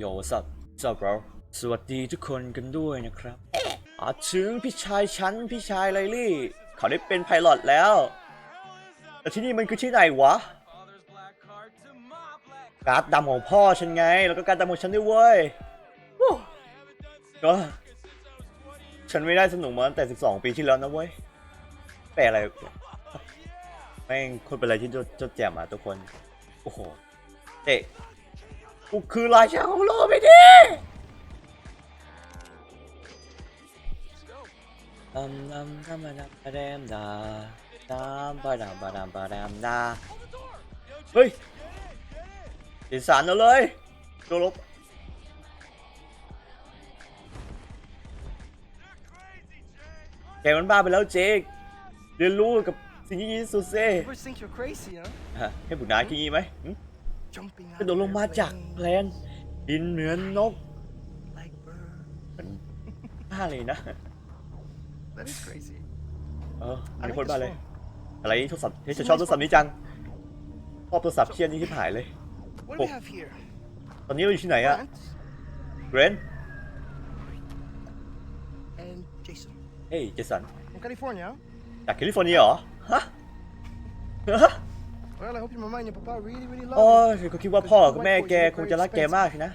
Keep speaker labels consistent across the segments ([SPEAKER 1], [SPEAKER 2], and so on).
[SPEAKER 1] โยสับสับเราสวัสดีทุกคนกันด้วยนะครับอาถึงพี่ชายฉันพี่ชายไลลี่เขาได้เป็นไพลอตแล้วแต่ที่นี่มันคือที่ไหนวะการ์ดดำของพ่อฉันไง แล้วก็การ์ดดำของฉันด้วยเว้ยโอ้ก็ฉันไม่ได้สนุกมาตั้งแต่ 12 ปีที่แล้วนะเว้ยแปลอะไรแม่งคนเป็นอะไรที่จดแจ่มอะทุกคน โอ้โห เตะ กูคือราชาของโลกไปดิอัมอัมอัมอัมอัมอัมดาดามบาดามบาดามบาดามดาเฮ้ยดิสานเอาเลยตัวลบแกมันบ้าไปแล้วเจคเรียนรู้กับสิ่งที่ดีที่สุดเซ่
[SPEAKER 2] Ever think you're crazy, huh?
[SPEAKER 1] ฮะให้บุญนาคิดงี้ไหมหึ
[SPEAKER 2] Jumping
[SPEAKER 1] กระ
[SPEAKER 2] out
[SPEAKER 1] โดด
[SPEAKER 2] of
[SPEAKER 1] ลงมาจาก
[SPEAKER 2] airplane
[SPEAKER 1] แพลนบินเหมือนนก
[SPEAKER 2] like bird.
[SPEAKER 1] เหมือนบ้าเลยนะ
[SPEAKER 2] That is crazy.
[SPEAKER 1] เออ
[SPEAKER 2] I
[SPEAKER 1] มี
[SPEAKER 2] like
[SPEAKER 1] คนบ้า
[SPEAKER 2] this
[SPEAKER 1] เลย
[SPEAKER 2] phone.
[SPEAKER 1] อะไรโทรศัพท์ที่จะชอบโทรศัพท์นี้จังชอบโทรศัพท์เทียนนี้ที่หายเลย
[SPEAKER 2] What do we
[SPEAKER 1] Oh.
[SPEAKER 2] have here?
[SPEAKER 1] ตอนนี้เราอยู่ที่ไหนอะ
[SPEAKER 2] Grant
[SPEAKER 1] เกรน
[SPEAKER 2] and Jason
[SPEAKER 1] เฮ้ยเจสัน
[SPEAKER 2] from California. huh?
[SPEAKER 1] จากแคลิฟอร์เนียเหรอ ฮะฮะ
[SPEAKER 2] Well, I hope your mama and your papa really, really love
[SPEAKER 1] โอ้
[SPEAKER 2] you.
[SPEAKER 1] ยก็คิดว่าพ่อกับแม่แกคงจะรักแกมากสินะ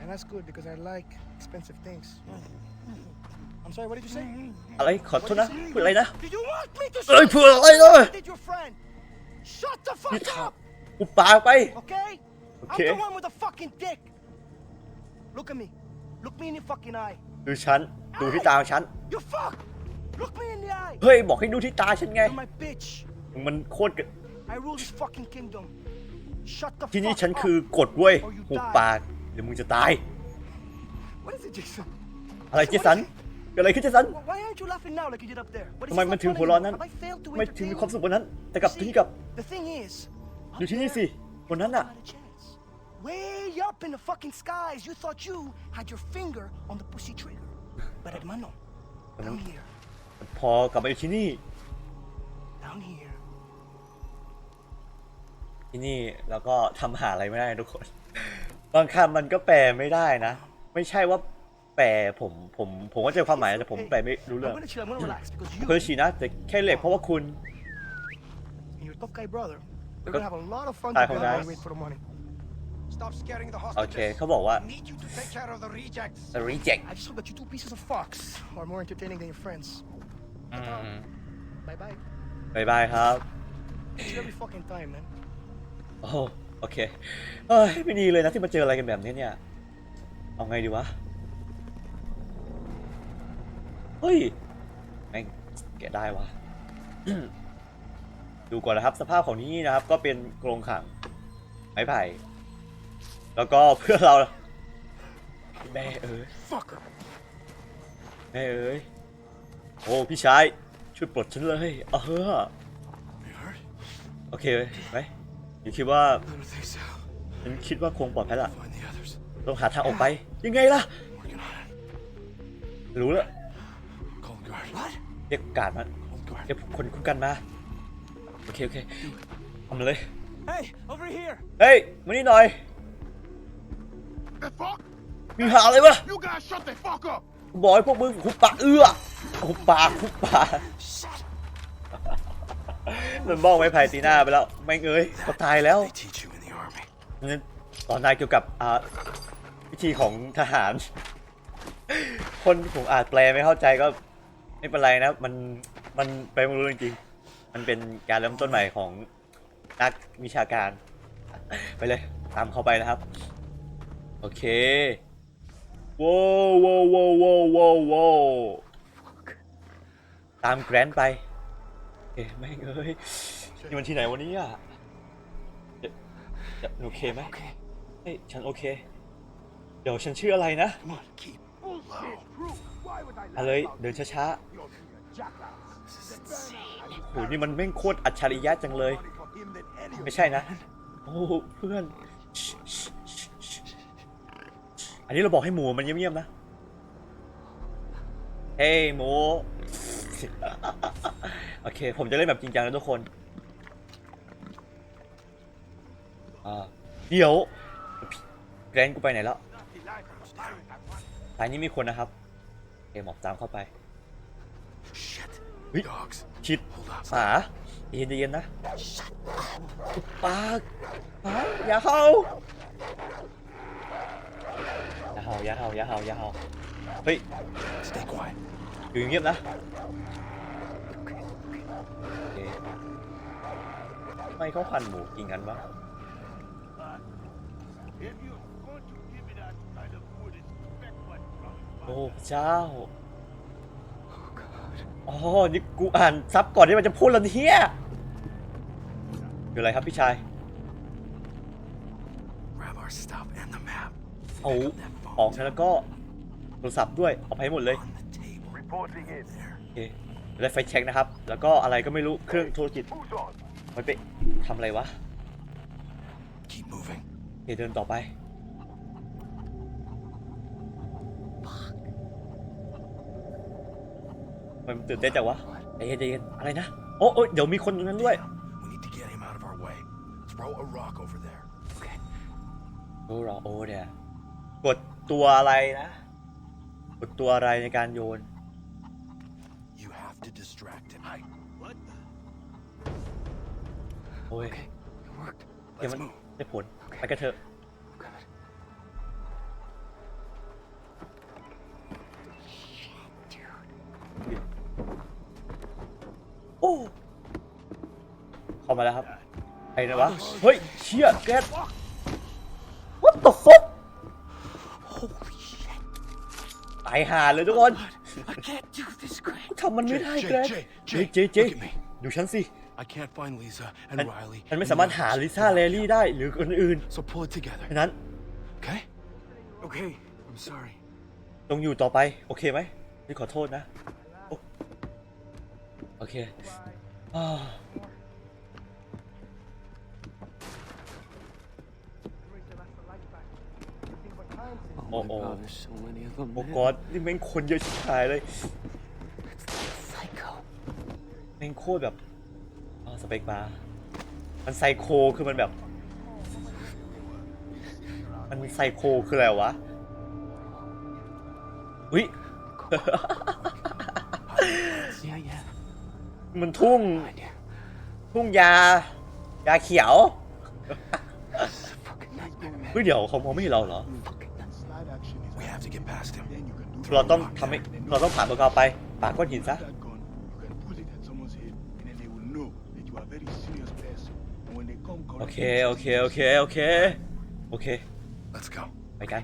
[SPEAKER 2] And that's good because I like expensive things. I'm sorry, what did you say?
[SPEAKER 1] อะไรขอโทษนะพูดอะไรนะ
[SPEAKER 2] Did you want me to
[SPEAKER 1] เอ้ย
[SPEAKER 2] shoot?
[SPEAKER 1] พูดอะไรนะ
[SPEAKER 2] Did your friend? Shut the
[SPEAKER 1] นี่
[SPEAKER 2] fuck
[SPEAKER 1] ถาม
[SPEAKER 2] up,
[SPEAKER 1] กูปากไป
[SPEAKER 2] okay?
[SPEAKER 1] Okay.
[SPEAKER 2] I'm the one with the fucking dick. Look at me. Look me in the fucking eye.
[SPEAKER 1] ดูฉันดูที่ตาของฉัน
[SPEAKER 2] You fuck. Look me in the eye.
[SPEAKER 1] เฮ้ย บอกให้ดูที่ตาฉันไง
[SPEAKER 2] You're my bitch.
[SPEAKER 1] มันโคตร
[SPEAKER 2] I rule this fucking kingdom. Shut the
[SPEAKER 1] ที่นี่
[SPEAKER 2] fuck
[SPEAKER 1] ฉัน
[SPEAKER 2] up.
[SPEAKER 1] คือกฎเว้ยหุบปากเดี๋ยวมึงจะตาย
[SPEAKER 2] What is it, Jason?
[SPEAKER 1] อะไรเจสันเกิดอะไรขึ้นเจสัน
[SPEAKER 2] Why aren't you laughing now like you did up there? What is
[SPEAKER 1] ทำไม
[SPEAKER 2] this
[SPEAKER 1] มัน
[SPEAKER 2] not
[SPEAKER 1] ถึง
[SPEAKER 2] funny
[SPEAKER 1] หัวเร้อนนั้น
[SPEAKER 2] anymore? Have I failed to
[SPEAKER 1] ไม่ถึงมี
[SPEAKER 2] entertain
[SPEAKER 1] ความสุข
[SPEAKER 2] you?
[SPEAKER 1] บนนั้น แต่กับ
[SPEAKER 2] See,
[SPEAKER 1] ที่นี่กับ
[SPEAKER 2] The thing is,
[SPEAKER 1] อยู่
[SPEAKER 2] up
[SPEAKER 1] ที่นี่
[SPEAKER 2] there,
[SPEAKER 1] สิบนนั้นอะ
[SPEAKER 2] not a chance. Way up in the fucking skies, you thought you had your finger on the pussy trigger. But hermano, down here,
[SPEAKER 1] พอกลับมาอยู่ที่นี่
[SPEAKER 2] down here,
[SPEAKER 1] ที่นี่แล้วก็ทำหาอะไรไม่ได้ทุกคน บางคำมันก็แปลไม่ได้นะ ไม่ใช่ว่าแปลผมผมผมก็เจอความหมายแต่ผมแปลไม่รู้
[SPEAKER 2] I'm
[SPEAKER 1] เรื่อง
[SPEAKER 2] gonna chill, I'm gonna relax because you
[SPEAKER 1] เคยฉีนะแต่แค่เหล็กเพราะว่าคุณ
[SPEAKER 2] and your tough guy brother, we're
[SPEAKER 1] Go-
[SPEAKER 2] gonna have a lot of fun
[SPEAKER 1] Hi,
[SPEAKER 2] together while
[SPEAKER 1] guys.
[SPEAKER 2] we wait for the money.
[SPEAKER 3] Stop scaring the
[SPEAKER 1] โอเค
[SPEAKER 3] hostages.
[SPEAKER 1] เขาบอกว่า
[SPEAKER 3] I need you to take care of the rejects.
[SPEAKER 1] reject
[SPEAKER 2] I just hope that you two pieces of fox are more entertaining than your friends.
[SPEAKER 1] อืม
[SPEAKER 2] Bye bye.
[SPEAKER 1] บายบายครับ
[SPEAKER 2] See you every fucking time, man.
[SPEAKER 1] โอ้โหโอเคเอ้ยไม่ดีเลยนะที่มาเจออะไรกันแบบนี้เนี่ย เอาไงดีวะ เฮ้ยแม่งแกะได้วะดูก่อนนะครับ สภาพของที่นี่นะครับ ก็เป็นกรงขังไม้ไผ่ แล้วก็เพื่อนเราแม่เอ้ย
[SPEAKER 2] Fucker.
[SPEAKER 1] แม่เอ้ยโอ้พี่ชายช่วยปลดฉันเลยเออ
[SPEAKER 3] You hurt?
[SPEAKER 1] โอเคไหม อยู่คิดว่า
[SPEAKER 3] I don't think so.
[SPEAKER 1] ฉันคิดว่าคงปลอดภัยละ
[SPEAKER 3] Find the others.
[SPEAKER 1] ต้องหาทางออกไป ยังไงล่ะ
[SPEAKER 3] Working on it.
[SPEAKER 1] รู้แล้ว
[SPEAKER 3] Call the guard. What?
[SPEAKER 1] เรียกการดมา
[SPEAKER 3] Call the guard.
[SPEAKER 1] เรียกคนคุ้มกันมา โอเค โอเคทำเลย
[SPEAKER 2] Hey, over here.
[SPEAKER 1] เฮ้ยมานี่หน่อย
[SPEAKER 3] The fuck?
[SPEAKER 1] มีหาอะไรวะ
[SPEAKER 3] You guys shut the fuck up!
[SPEAKER 1] บอกให้พวกมึงหุบปากเอื้อหุบปากหุบปาก
[SPEAKER 2] Shit.
[SPEAKER 1] มันบ้องไม้ไผ่ตีหน้าไปแล้วไม่งเอ้ยเขาตายแล้ว
[SPEAKER 3] They teach you in the army.
[SPEAKER 1] งั้นตอนนายเกี่ยวกับอ่าวิธีของทหาร คนผมอาจแปลไม่เข้าใจก็ไม่เป็นไรนะ มันมันไปไม่รู้จริงๆมันเป็นการเริ่มต้นใหม่ของนักวิชาการ ไปเลย ตามเขาไปนะครับ โอเคว้าวว้าวว้าวว้าวว้าวว้าวตามแกรนด์ไป เอ๊ะไม่งเอ้ยนี่มันที่ไหนวันนี้อะเดี๋ยวเดี๋ยวโอเคไหม
[SPEAKER 3] Okay.
[SPEAKER 1] เฮ้ยฉันโอเค เดี๋ยวฉันชื่ออะไรนะ
[SPEAKER 3] Come on, keep low.
[SPEAKER 1] เอาเลยเดินช้าๆโหนี่มันแม่งโคตรอัจฉริยะจังเลยไม่ใช่นะ โอ้เพื่อนอันนี้เราบอกให้หมูมันเงียบๆนะ เฮ้ยหมู โอเค ผมจะเล่นแบบจริงจังนะทุกคนอ่าเดี๋ยวแกรนกูไปไหนแล้วสายนี้มีคนนะครับเอหมอบตามเข้าไป
[SPEAKER 3] Shit.
[SPEAKER 1] Wait.
[SPEAKER 3] Dogs.
[SPEAKER 1] ชิด
[SPEAKER 3] Hold up.
[SPEAKER 1] หมาเย็นเย็นๆนะปากปากอย่าเห่าอย่าเห่าอย่าเห่าอย่าเห่าอย่าเห่าเฮ้ย
[SPEAKER 3] Stay quiet.
[SPEAKER 1] อยู่เงียบๆนะโอเคทำ ไมเขาหั่นหมูกินกันวะ
[SPEAKER 3] If you're going to give me that kind of food, expect what from
[SPEAKER 1] โอ้พระเจ้าอ๋อนี่กูอ่านซับก่อนที่มันจะพูดแล้วเฮียอยู่อะไรครับพี่ชาย
[SPEAKER 3] Grab our stuff and the map.
[SPEAKER 1] เอา
[SPEAKER 3] Pick up that phone
[SPEAKER 1] ของแล้วก็โทรศัพท์ด้วยเอาไปให้หมดเลย
[SPEAKER 3] on the table. Reporting in there.
[SPEAKER 1] โอเค จะได้ไฟเช็คนะครับ แล้วก็อะไรก็ไม่รู้เครื่องธุรกิจ
[SPEAKER 3] Who's on?
[SPEAKER 1] มันไปทำอะไรวะ
[SPEAKER 3] Keep moving.
[SPEAKER 1] โอเคเดินต่อไป มันตื่นเต้นจังวะใจเย็นใจเย็นอะไรนะ โอ้โอ้ยเดี๋ยวมีคนตรงนั้นด้วย
[SPEAKER 3] We need to get him out of our way. Throw a rock over there. Okay.
[SPEAKER 1] โอ้รอโอ้เนี่ยกดตัวอะไรนะ กดตัวอะไรในการโยน
[SPEAKER 3] You have to distract him. I. What?
[SPEAKER 1] โอ้ย
[SPEAKER 3] It worked.
[SPEAKER 1] เดี๋ยว
[SPEAKER 3] Let's
[SPEAKER 1] มัน
[SPEAKER 3] move.
[SPEAKER 1] ได้ผลไปกันเถอะ
[SPEAKER 3] Good.
[SPEAKER 1] โอ้เข้ามาแล้วครับไอ้นะวะ เฮ้ย เชี่ยแกส What the fuck
[SPEAKER 3] Holy shit.
[SPEAKER 1] ตายห่าเลยทุกคน
[SPEAKER 3] I can't do this, Greg.
[SPEAKER 1] ทำมันไม่ได้
[SPEAKER 3] Jay,
[SPEAKER 1] แกร
[SPEAKER 3] Jay,
[SPEAKER 1] ส
[SPEAKER 3] Jay,
[SPEAKER 1] เฮ้ย
[SPEAKER 3] Jay,
[SPEAKER 1] เจเจ
[SPEAKER 3] look at me.
[SPEAKER 1] ดูฉันสิ
[SPEAKER 3] I can't find Lisa and
[SPEAKER 1] ฉัน
[SPEAKER 3] Riley.
[SPEAKER 1] ฉันไม่
[SPEAKER 3] and
[SPEAKER 1] สามารถ
[SPEAKER 3] the
[SPEAKER 1] หา
[SPEAKER 3] others
[SPEAKER 1] ลิซ่า
[SPEAKER 3] without
[SPEAKER 1] แล
[SPEAKER 3] you.
[SPEAKER 1] ลี่ได้หรือคนอื่น
[SPEAKER 3] So pull it together.
[SPEAKER 1] ฉะนั้น
[SPEAKER 3] Okay? Okay. I'm sorry.
[SPEAKER 1] ต้องอยู่ต่อไป โอเคไหมนี่ขอโทษนะ โอโอเคอ่า
[SPEAKER 4] Oh my god, there's so many of them.
[SPEAKER 1] โอ้
[SPEAKER 4] man.
[SPEAKER 1] กอดนี่แม่งคนเยอะชิบหายเลย
[SPEAKER 4] Psycho.
[SPEAKER 1] แม่งโคตรแบบอ๋อสเปกบาร์มันไซโคคือมันแบบ มันไซโคคืออะไรวะอุ้ย
[SPEAKER 4] Yeah, yeah.
[SPEAKER 1] มันทุ่ง
[SPEAKER 4] Idea.
[SPEAKER 1] ทุ่งยา ยาเขียว
[SPEAKER 4] This is a fucking nightmare, man.
[SPEAKER 1] เฮ้ยเดี๋ยวเขามองไม่เห็นเราเหรอ
[SPEAKER 4] Fucking nuts.
[SPEAKER 3] Slide action is We have to get past him. Then you can do
[SPEAKER 1] เราต้องทำให้เราต้องผ่านตัวเขาไปปากก้อนหินซะ โอ
[SPEAKER 3] correct
[SPEAKER 1] เค
[SPEAKER 3] you.
[SPEAKER 1] โอเค โอเค โอเค โอเค
[SPEAKER 3] Let's go.
[SPEAKER 1] ไปกัน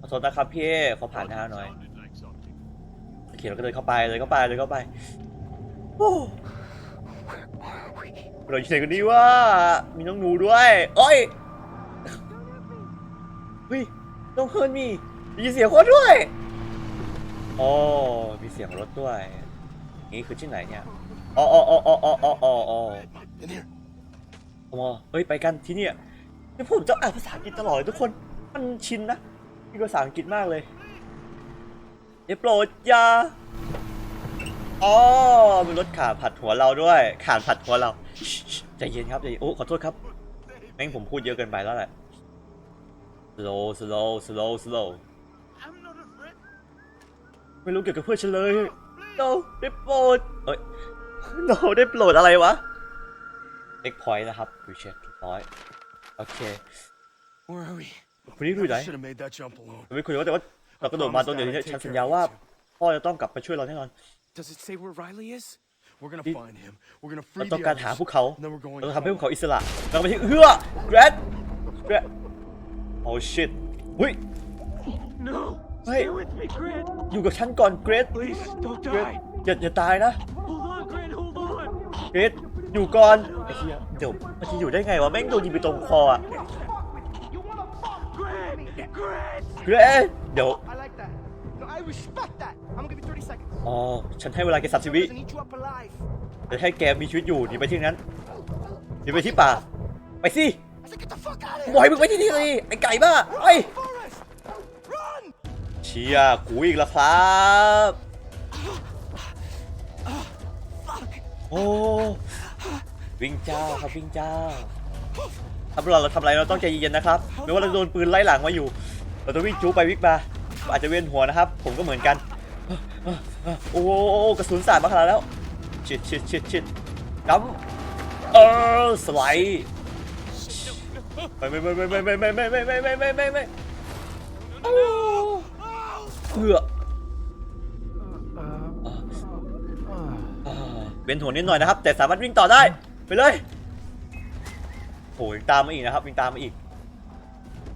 [SPEAKER 1] ขอโทษนะครับพี่เอขอผ่านหน้าหน่อย โอเคเราก็เดินเข้าไปเลยเข้าไปเลยเข้าไป โอ้
[SPEAKER 4] Where are we?
[SPEAKER 1] เราอยู่ไหนกันดีว่า มีน้องหนูด้วยโอ้ยเฮ้ยน้องเฮิร์นมีได้ยินเสียงคนด้วย อ๋อ มีเสียงรถด้วย นี่คือที่ไหนเนี่ย อ๋ออ๋ออ๋ออ๋ออ๋ออ๋ออ๋อ
[SPEAKER 3] In here.
[SPEAKER 1] อ๋อเฮ้ยไปกันที่เนี่ยนี่ผมจะอ่านภาษาอังกฤษตลอดเลยทุกคน มันชินนะมีภาษาอังกฤษมากเลยอย่าโปรดอยาอ๋อมีรถขาผัดหัวเราด้วย ขาผัดหัวเราชิชิใจเย็นครับใจเย็นโอ้ขอโทษครับ แม่งผมพูดเยอะเกินไปแล้วแหละ slow slow slow slow ไม่รู้เกี่ยวกับเพื่อนฉันเลย no ได้โปรดเอ้ย no ได้โปรดอะไรวะเล็กพอยต์นะครับดูเช็คร้อยโอเค
[SPEAKER 3] Where are we?
[SPEAKER 1] คุณนี่ดูไหน
[SPEAKER 3] Should have made that jump alone.
[SPEAKER 1] ไม่คุยว่าแต่ว่าเรากระโดดมาตรงเดียวนี้ฉันสัญญาว่าพ่อจะต้องกลับไปช่วยเราแน่นอน
[SPEAKER 4] Does it say where Riley is?
[SPEAKER 3] We're gonna
[SPEAKER 1] It-
[SPEAKER 3] find him. We're gonna
[SPEAKER 1] เรา
[SPEAKER 3] free
[SPEAKER 1] ต้อง
[SPEAKER 3] the
[SPEAKER 1] การหา
[SPEAKER 3] others.
[SPEAKER 1] พวกเขา
[SPEAKER 3] And then we're going
[SPEAKER 1] เราต้องทำให้พวก
[SPEAKER 3] home.
[SPEAKER 1] เขาอิสระ เราไปที่เฮือเกรดเกรดโอ้ shit เฮ้ย
[SPEAKER 4] No.
[SPEAKER 1] Hey.
[SPEAKER 4] Stay with me, Grant.
[SPEAKER 1] อยู่กับฉันก่อนเกรด
[SPEAKER 4] Please, don't
[SPEAKER 1] เกรด
[SPEAKER 4] die.
[SPEAKER 1] อย่าอย่าตายนะ เกรดอยู่ก่อนไอ้เหี้ยเดี๋ยวมันจะอยู่ได้ไงวะแม่งโดนยิงไปตรงคออะเกรเดี๋ยว
[SPEAKER 2] I like that. No, I respect that. I'm gonna give you 30 seconds.
[SPEAKER 1] อ๋อฉันให้เวลาแกสามสิบวิ
[SPEAKER 2] Doesn't eat you up alive.
[SPEAKER 1] จะให้แกมีชีวิตอยู่หนีไปที่นั้นหนีไปที่ป่า ไปสิ
[SPEAKER 2] I said, get the fuck out of
[SPEAKER 1] บอย
[SPEAKER 2] here.
[SPEAKER 1] มึงไปที่นี่สิไอ้ไก่บ้าไอ้
[SPEAKER 2] Forest, run.
[SPEAKER 1] เชียกูอีกแล้วครับ โอ้วิ่งเจ้าครับวิ่งเจ้าทครับเราเราทำอะไรเราต้องใจเย็นๆนะครับไม่ว่าเราจะโดนปืนไล่หลังมาอยู่ เราต้องวิ่งจูไปวิ่งมาอาจจะเวียนหัวนะครับ ผมก็เหมือนกัน โอ้กระสุนสาดมาขนาดแล้วชิดชิดชิดชิดกำเออสไลด์ไม่ไม่ไม่ไม่ไม่ไม่ไม่ไม่ไม่ไม่ไม่ไม่ไม่เพื่อ เวียนหัวนิดหน่อยนะครับ แต่สามารถวิ่งต่อได้ไปเลยโอ้ยงตามมาอีกนะครับวิ่งตามมาอีก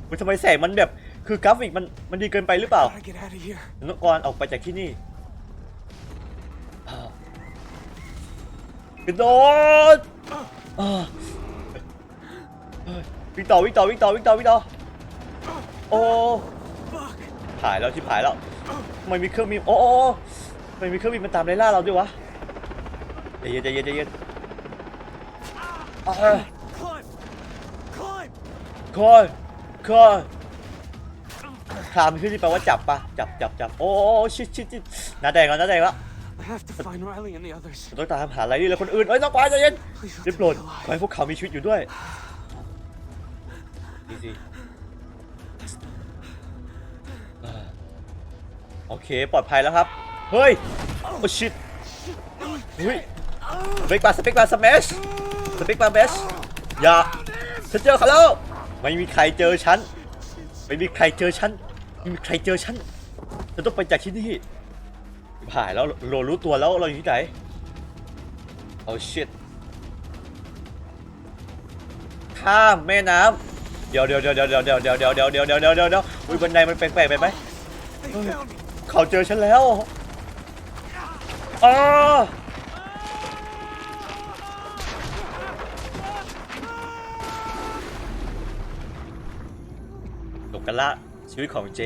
[SPEAKER 1] มันทำไมแสงมันแบบคือกราฟิกมันมันดีเกินไปหรือเปล่า
[SPEAKER 2] Gotta get out of here.
[SPEAKER 1] นกกรออกไปจากที่นี่อ่ากระโดดอ่าเฮ้ยวิ่งต่อวิ่งต่อวิ่งต่อวิ่งต่อวิ่งต่อโอ้
[SPEAKER 2] Fuck.
[SPEAKER 1] หายแล้วที่หายแล้วทำไมมีเครื่องบินโอ้โอ้โอ้ทำไมมีเครื่องบินมันตามไล่ล่าเราด้วยวะ ใจเย็นใจเย็นใจเย็นอ่า
[SPEAKER 2] Climb. Climb.
[SPEAKER 1] คอยคอยคลามขึ้นที่แปลว่าจับปะจับจับจับโอ้โอ้โอ้ชิดชิดชิดหน้าแดงแล้วหน้าแดงแล้ว
[SPEAKER 4] I have to find Riley and the others.
[SPEAKER 1] ต้องตามหาอะไรนี่เลยคนอื่นเอ้ยต้องไปใจเย็น
[SPEAKER 4] Please
[SPEAKER 1] ได้
[SPEAKER 4] let
[SPEAKER 1] โปร
[SPEAKER 4] them
[SPEAKER 1] ด
[SPEAKER 4] be
[SPEAKER 1] ขอให้
[SPEAKER 4] alive.
[SPEAKER 1] พวกเขามีชีวิตอยู่ด้วยดีสิอ่าโอเค ปลอดภัยแล้วครับ เฮ้ย โอ้ชิตเฮ้ย สเปกบาสเปกบาสแมชสเปกบาร์แมชอย่าฉันเจอเขาแล้วไม่มีใครเจอฉันไม่มีใครเจอฉันไม่มีใครเจอฉันฉันต้องไปจากที่นี่ผ่านแล้วโรรู้ตัวแล้วเราอยู่ที่ไหนโอ้ชิตข้ามแม่น้ำเดี๋ยวเดี๋ยวเดี๋ยวเดี๋ยวเดี๋ยวเดี๋ยวเดี๋ยวเดี๋ยวเดี๋ยวเดี๋ยวเดี๋ยวเดี๋ยวเดี๋ยวอุ้ยบันไดมันแปลกๆไปไหม
[SPEAKER 2] They found me.
[SPEAKER 1] เขาเจอฉันแล้วอ้าจบกัน ละชีวิตของเจ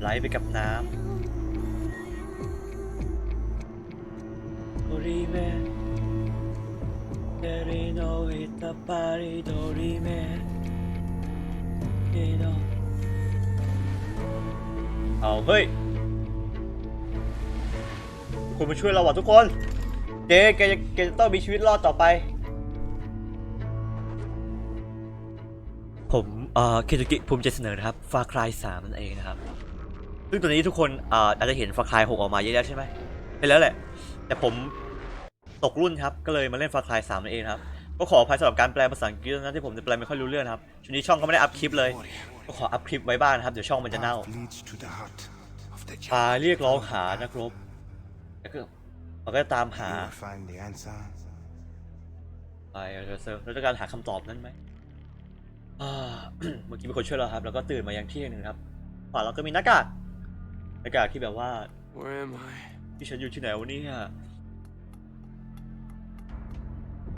[SPEAKER 1] ไหลไปกับน้ำโอริเมเดริโนอิตาปาริโดริเมเนาะเอาเฮ้ย คุณมาช่วยเราว่ะทุกคน เจแกจะแกจะต้องมีชีวิตรอดต่อไป อ่อเคจุกิภูมิใจเสนอนะครับฟาคลายสามนั่นเองนะครับ ซึ่งตอนนี้ทุกคนอ่ออาจจะเห็นฟาคลายหกออกมาเยอะแล้วใช่ไหมเห็นแล้วแหละ แต่ผมตกรุ่นครับ ก็เลยมาเล่นฟาคลายสามนั่นเองครับ ก็ขออภัยสำหรับการแปลภาษาอังกฤษนะที่ผมจะแปลไม่ค่อยรู้เรื่องครับช่วงนี้ช่องก็ไม่ได้อัพคลิปเลย ก็ขออัพคลิปไว้บ้างนะครับเดี๋ยวช่องมันจะเน่าพาเรียกร้องหานักรบแล้วก็มันก็จะตามหา
[SPEAKER 3] You will find the answer.
[SPEAKER 1] ไปเซอร์แล้วต้องการหาคำตอบนั้นไหม อ่า เมื่อกี้มีคนช่วยเราครับ แล้วก็ตื่นมายังเที่ยงหนึ่งครับ ขวาเราก็มีหน้ากากหน้ากากที่แบบว่า
[SPEAKER 4] Where am I?
[SPEAKER 1] ที่ฉันอยู่ที่ไหนวะเนี่ย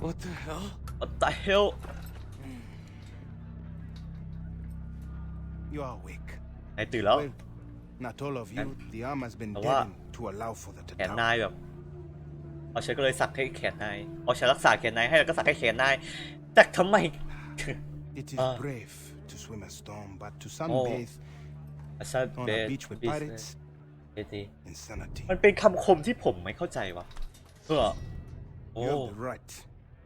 [SPEAKER 4] What the hell?
[SPEAKER 1] What the hell
[SPEAKER 3] You are awake.
[SPEAKER 1] ไหนตื่นแล้ว
[SPEAKER 3] Well, not all of you. The arm has been
[SPEAKER 1] But
[SPEAKER 3] deadened to allow for the
[SPEAKER 1] แขน
[SPEAKER 3] down.
[SPEAKER 1] นายแบบเอาฉันก็เลยสักให้แขนนายเอาฉันรักษาแขนนายให้แล้วก็สักให้แขนนายแต่ทำไม
[SPEAKER 3] It is
[SPEAKER 1] Ah.
[SPEAKER 3] brave to swim a storm, but to
[SPEAKER 1] Oh.
[SPEAKER 3] sunbathe
[SPEAKER 1] อาซา
[SPEAKER 3] on
[SPEAKER 1] เบ
[SPEAKER 3] a
[SPEAKER 1] ส
[SPEAKER 3] beach with
[SPEAKER 1] บีส
[SPEAKER 3] pirates,
[SPEAKER 1] เบสดี
[SPEAKER 3] insanity.
[SPEAKER 1] มันเป็นคำคมที่ผมไม่เข้าใจวะเพื่อโอ้
[SPEAKER 3] You have the right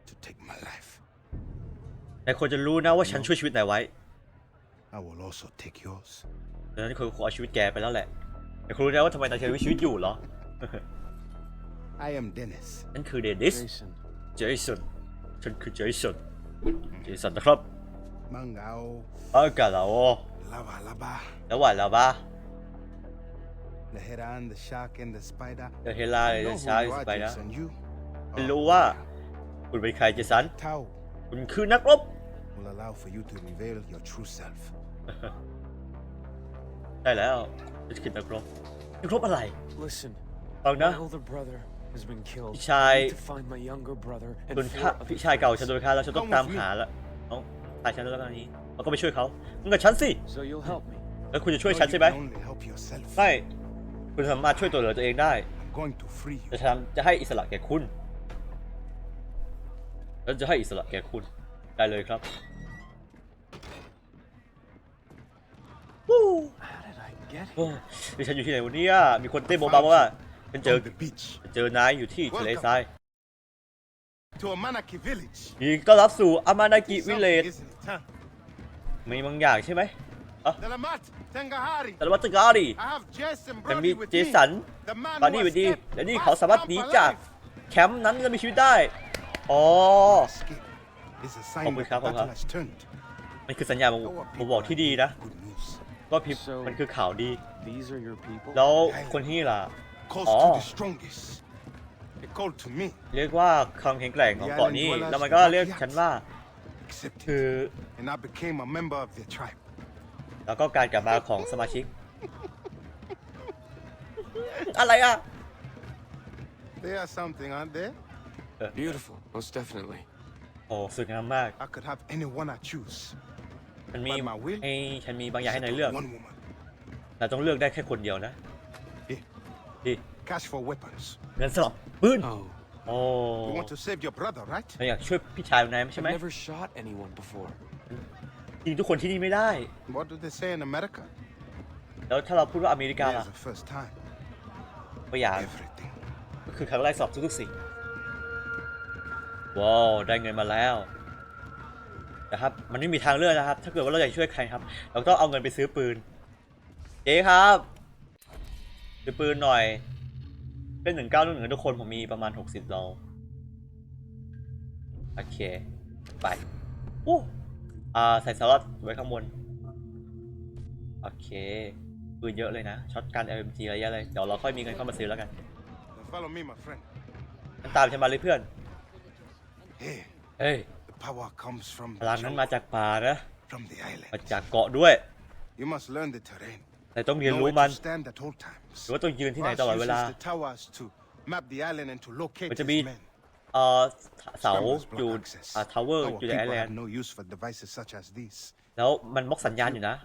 [SPEAKER 3] to take my life.
[SPEAKER 1] นายควรจะรู้นะว่าฉันช่วยชีวิตนายไว้
[SPEAKER 3] I will also take yours.
[SPEAKER 1] ดังนั้นควรเอาชีวิตแกไปแล้วแหละ แต่คุณรู้นะว่าทำไมนายถึงมีชีวิตอยู่เหรอ
[SPEAKER 3] I am Dennis.
[SPEAKER 1] นั่นคือเดนิส
[SPEAKER 4] Jason.
[SPEAKER 1] เจสันฉันคือเจสันเจสันนะครับ
[SPEAKER 3] Mangao,
[SPEAKER 1] อากาศเรา
[SPEAKER 3] lava lava,
[SPEAKER 1] แล้วหวานแล้วบ้า
[SPEAKER 3] the heron, the shark, and the spider.
[SPEAKER 1] เดเฮล่า
[SPEAKER 3] I
[SPEAKER 1] เด
[SPEAKER 3] know
[SPEAKER 1] ชา
[SPEAKER 3] who you
[SPEAKER 1] ไป
[SPEAKER 3] are,
[SPEAKER 1] นะ
[SPEAKER 3] Jason. You
[SPEAKER 1] ฉัน
[SPEAKER 3] are
[SPEAKER 1] รู้ว่า
[SPEAKER 3] warrior.
[SPEAKER 1] คุณเป็นใครเจสัน
[SPEAKER 3] Tao
[SPEAKER 1] คุณคือนักรบ
[SPEAKER 3] will allow for you to reveal your true self.
[SPEAKER 1] ได้แล้วฉันคือนักรบนักรบอะไร
[SPEAKER 4] Listen.
[SPEAKER 1] ฟังนะ
[SPEAKER 4] My older brother has been killed.
[SPEAKER 1] พี่ชาย
[SPEAKER 4] I need to find my younger brother
[SPEAKER 1] โด
[SPEAKER 4] and
[SPEAKER 1] น
[SPEAKER 4] four
[SPEAKER 1] ฆ่า
[SPEAKER 4] other
[SPEAKER 1] พี่ชายเก่าฉันโดนฆ่าแล้วฉันต้องตามหาแล้วน้อง ตายฉันแล้วตอนนี้เราก็ไปช่วยเขามึงกับฉันสิ
[SPEAKER 4] So you'll help me.
[SPEAKER 1] แล้วคุณจะช่วย
[SPEAKER 3] No,
[SPEAKER 1] ฉัน
[SPEAKER 3] you
[SPEAKER 1] ใช่ไหม
[SPEAKER 3] can only help yourself.
[SPEAKER 1] ใช่คุณสามารถช่วยตัวเหลือตัวเองได้
[SPEAKER 3] I'm going to free you.
[SPEAKER 1] จะทำจะให้อิสระแก่คุณแล้วจะให้อิสระแก่คุณ ได้เลยครับวู้
[SPEAKER 4] How did I get
[SPEAKER 1] โอ้
[SPEAKER 4] here?
[SPEAKER 1] ดิฉันอยู่ที่ไหนวันนี้มีคนเต้นโมบายว่าฉันเจอ
[SPEAKER 3] On the beach.
[SPEAKER 1] ฉันเจอนายอยู่ที่ทะเลทราย
[SPEAKER 3] to Amanaki village.
[SPEAKER 1] ยินดีต้อนรับสู่อามานากิวิ
[SPEAKER 3] Something,
[SPEAKER 1] เลจ
[SPEAKER 3] isn't it, huh?
[SPEAKER 1] มีบางอย่างใช่ไหม
[SPEAKER 3] Delamat, Tengahari.
[SPEAKER 1] แต่วัตกาดิ
[SPEAKER 3] I have Jason
[SPEAKER 1] แต่มี
[SPEAKER 3] Brody with
[SPEAKER 1] เจ
[SPEAKER 3] me.
[SPEAKER 1] สัน
[SPEAKER 3] The man
[SPEAKER 1] ตอนนี้
[SPEAKER 3] who
[SPEAKER 1] วันดี
[SPEAKER 3] escaped
[SPEAKER 1] และนี่
[SPEAKER 3] Bas
[SPEAKER 1] เขาสามารถหนี
[SPEAKER 3] Alpha
[SPEAKER 1] จาก
[SPEAKER 3] Life.
[SPEAKER 1] แคมป์นั้นและมีชีวิตได้ อ๋อ
[SPEAKER 3] Escape is a
[SPEAKER 1] Oh,
[SPEAKER 3] sign
[SPEAKER 1] we
[SPEAKER 3] that
[SPEAKER 1] have
[SPEAKER 3] the
[SPEAKER 1] a
[SPEAKER 3] battle
[SPEAKER 1] lot.
[SPEAKER 3] has turned.
[SPEAKER 1] มันคือสัญญาณบ่ง
[SPEAKER 3] Our
[SPEAKER 1] บ่ง
[SPEAKER 3] people
[SPEAKER 1] บอกที่ดีนะ
[SPEAKER 3] are good news.
[SPEAKER 1] ก็พิมพ์
[SPEAKER 4] So-
[SPEAKER 1] มันคือข่าวดี
[SPEAKER 4] These are your people?
[SPEAKER 1] แล้วคนที่ล่ะ
[SPEAKER 3] Calls
[SPEAKER 1] Oh.
[SPEAKER 3] to the strongest. They called to me,
[SPEAKER 1] เรียกว่าความแข็งแกร่งของเกาะนี้ แล้วมันก็เรียกฉันว่า
[SPEAKER 3] accepted,
[SPEAKER 1] คือ
[SPEAKER 3] and I became a member of their tribe.
[SPEAKER 1] แล้วก็การกลับมาของสมาชิก อะไรอะ
[SPEAKER 3] They are something, aren't they?
[SPEAKER 4] Beautiful, most definitely.
[SPEAKER 1] โอ้สวยงามมาก
[SPEAKER 3] I could have anyone I choose.
[SPEAKER 1] ฉันมี
[SPEAKER 3] But my will
[SPEAKER 1] ให้ฉันมีบางอย่างให้
[SPEAKER 3] Except
[SPEAKER 1] นายเลือก
[SPEAKER 3] one woman.
[SPEAKER 1] เราต้องเลือกได้แค่คนเดียวนะ
[SPEAKER 3] Here,
[SPEAKER 1] ดิ
[SPEAKER 3] cash for weapons.
[SPEAKER 1] เงินสลับปืน
[SPEAKER 4] Oh,
[SPEAKER 1] โอ้
[SPEAKER 3] You want to save your brother, right?
[SPEAKER 1] เราอยากช่วยพี่ชายนายใช่
[SPEAKER 4] I've
[SPEAKER 1] ไหม
[SPEAKER 4] never shot anyone before.
[SPEAKER 1] ยิงทุกคนที่นี่ไม่ได้
[SPEAKER 3] What do they say in America?
[SPEAKER 1] แล้วถ้าเราพูดว่าอเมริกา
[SPEAKER 3] Here's
[SPEAKER 1] ล่ะ
[SPEAKER 3] the first time.
[SPEAKER 1] ก็อย่าง
[SPEAKER 3] Everything.
[SPEAKER 1] ก็คือครั้งแรกสอบทุกๆสิ่งว้าว ได้เงินมาแล้วนะครับ มันไม่มีทางเลือกนะครับ ถ้าเกิดว่าเราอยากช่วยใครครับ เราต้องเอาเงินไปซื้อปืน เจ๊ครับซื้อปืนหน่อย เป็นหนึ่งเก้าหนึ่งทุกคนผมมีประมาณหกสิบโลโอเค ไปโอ้อ่าใส่สล็อตไว้ข้างบน โอเคปืนเยอะเลยนะช็อตการ LMG อะไรเยอะเลย เดี๋ยวเราค่อยมีเงินเข้ามาซื้อแล้วกัน
[SPEAKER 3] Now follow me, my friend.
[SPEAKER 1] งั้นตามฉันมาเลยเพื่อน
[SPEAKER 3] Hey,
[SPEAKER 1] เฮ้ย
[SPEAKER 3] the power comes from
[SPEAKER 1] พ
[SPEAKER 3] the
[SPEAKER 1] ลังนั้นมา
[SPEAKER 3] jungle,
[SPEAKER 1] จากป่านะ
[SPEAKER 3] from the island.
[SPEAKER 1] มาจากเกาะด้วย
[SPEAKER 3] You must learn the terrain.
[SPEAKER 1] แต่ต้องเรียน
[SPEAKER 3] Know
[SPEAKER 1] รู้
[SPEAKER 3] where
[SPEAKER 1] มัน
[SPEAKER 3] to stand at all times.
[SPEAKER 1] หรือว่าต้องยืนที่ไหน
[SPEAKER 3] Vash
[SPEAKER 1] ตลอดเวลา
[SPEAKER 3] uses the towers to map the island and to locate
[SPEAKER 1] มัน
[SPEAKER 3] his
[SPEAKER 1] จะมี
[SPEAKER 3] men.
[SPEAKER 1] เอ่อเสา
[SPEAKER 3] Scramblers
[SPEAKER 1] อยู่
[SPEAKER 3] block access.
[SPEAKER 1] อ่าทาวเวอร์
[SPEAKER 3] Our
[SPEAKER 1] อยู่ใน
[SPEAKER 3] people
[SPEAKER 1] ไอแลน
[SPEAKER 3] have
[SPEAKER 1] ด์
[SPEAKER 3] no use for devices such as these.
[SPEAKER 1] แล้วมันบล็อกสัญญาณอยู่นะ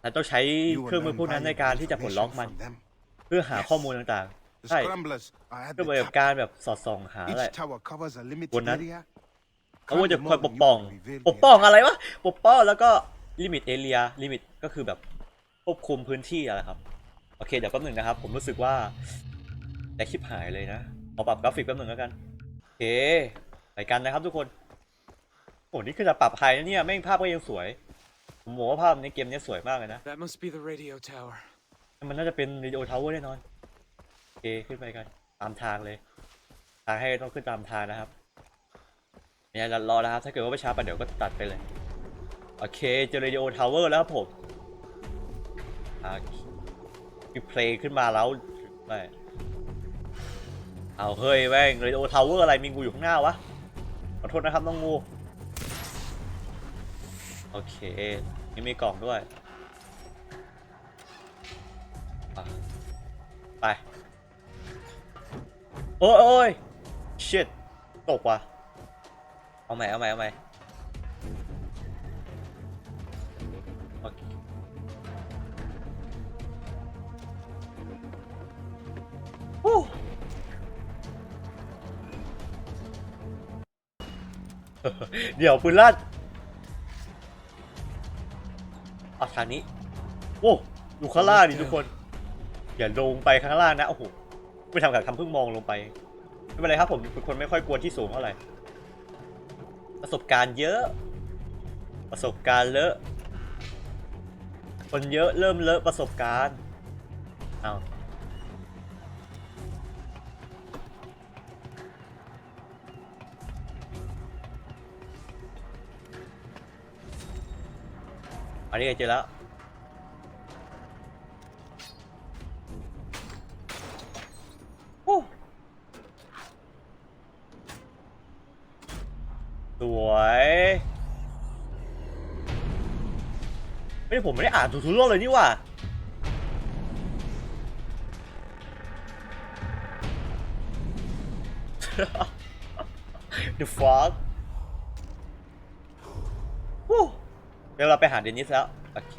[SPEAKER 1] แต่ต้องใช้
[SPEAKER 3] You
[SPEAKER 1] เค
[SPEAKER 3] will
[SPEAKER 1] รื่องมือ
[SPEAKER 3] learn
[SPEAKER 1] พวกนั้นใน
[SPEAKER 3] valuable
[SPEAKER 1] การที่จะปลดล็อก
[SPEAKER 3] information
[SPEAKER 1] มัน
[SPEAKER 3] from them.
[SPEAKER 1] เพื่อหาข้อมูลต่าง
[SPEAKER 3] The
[SPEAKER 1] ๆใช่
[SPEAKER 3] scramblers are at
[SPEAKER 1] ก็
[SPEAKER 3] the
[SPEAKER 1] เหมือนกับ
[SPEAKER 3] top.
[SPEAKER 1] การแบบสอดส่องหาอะไร
[SPEAKER 3] Each tower covers a limited
[SPEAKER 1] Buồn
[SPEAKER 3] area.
[SPEAKER 1] เขาว่าจะ
[SPEAKER 3] Climb
[SPEAKER 1] คอย
[SPEAKER 3] them
[SPEAKER 1] ป
[SPEAKER 3] all
[SPEAKER 1] ก
[SPEAKER 3] and
[SPEAKER 1] ป้อง
[SPEAKER 3] you will reveal
[SPEAKER 1] ป
[SPEAKER 3] the
[SPEAKER 1] กป้อง
[SPEAKER 3] area.
[SPEAKER 1] อะไรวะ ปกป้องแล้วก็ลิมิตเอเรียลิมิตก็คือแบบ ควบคุมพื้นที่อะไรครับ โอเค เดี๋ยวแป๊บหนึ่งนะครับ ผมรู้สึกว่าแต่คลิปหายเลยนะขอปรับกราฟิกแป๊บหนึ่งแล้วกัน โอเค ไปกันนะครับทุกคนโอ้นี่คือจะปรับไฮนะเนี่ยแม่งภาพก็ยังสวย ผมบอกว่าภาพในเกมเนี้ยสวยมากเลยนะ
[SPEAKER 4] That must be the radio tower.
[SPEAKER 1] มันน่าจะเป็นรีโอทาวเวอร์แน่นอน โอเค ขึ้นไปกัน ตามทางเลย ทางให้ต้องขึ้นตามทางนะครับ เนี่ยรอนะครับ ถ้าเกิดว่าไม่ช้าไปเดี๋ยวก็ตัดไปเลย โอเค เจอเรดิโอทาวเวอร์แล้วครับผม อ่ามีเพลงขึ้นมาแล้วไม่เอาเฮ้ยแม่งเรดิโอทาวเวอร์อะไรมีงูอยู่ข้างหน้าวะขอโทษนะครับน้องงูโอเคนี่มีกล่องด้วย ไป โอ้ยโอ้ย shit ตกว่ะ เอาใหม่เอาใหม่เอาใหม่ เดี๋ยวปืนลั่นเอาทางนี้ โอ้อยู่ข้างล่างดิทุกคน อย่าลงไปข้างล่างนะ โอ้โห ไม่ทำกับทำเพิ่งมองลงไป ไม่เป็นไรครับผมเป็นคนไม่ค่อยกลัวที่สูงเท่าไหร่ ประสบการณ์เยอะ ประสบการณ์เลอะ คนเยอะเริ่มเลอะประสบการณ์ เอา อันนี้ไงเจอแล้ว โอ้สวยไม่ได้ผมไม่ได้อ่านทุกๆโลกเลยนี่หว่า The fuck เดี๋ยวเราไปหาเดนิสแล้ว โอเค